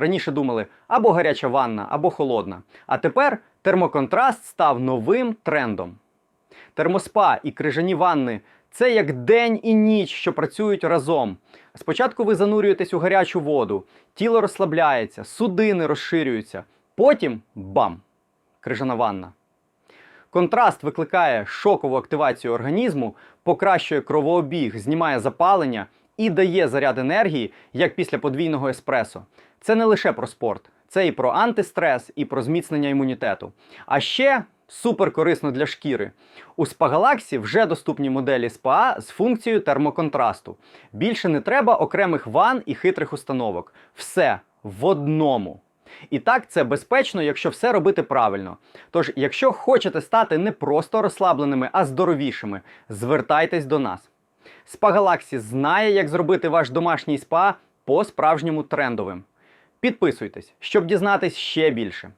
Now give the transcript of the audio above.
Раніше думали або гаряча ванна, або холодна. А тепер термоконтраст став новим трендом. Термоспа і крижані ванни це як день і ніч, що працюють разом. Спочатку ви занурюєтесь у гарячу воду, тіло розслабляється, судини розширюються. Потім бам! Крижана ванна. Контраст викликає шокову активацію організму, покращує кровообіг, знімає запалення і дає заряд енергії, як після подвійного еспресо. Це не лише про спорт, це і про антистрес, і про зміцнення імунітету. А ще супер корисно для шкіри. У Спагалаксі вже доступні моделі СПА з функцією термоконтрасту. Більше не треба окремих ван і хитрих установок. Все в одному. І так це безпечно, якщо все робити правильно. Тож, якщо хочете стати не просто розслабленими, а здоровішими, звертайтесь до нас. Спа Галаксі знає, як зробити ваш домашній спа по-справжньому трендовим. Підписуйтесь, щоб дізнатись ще більше.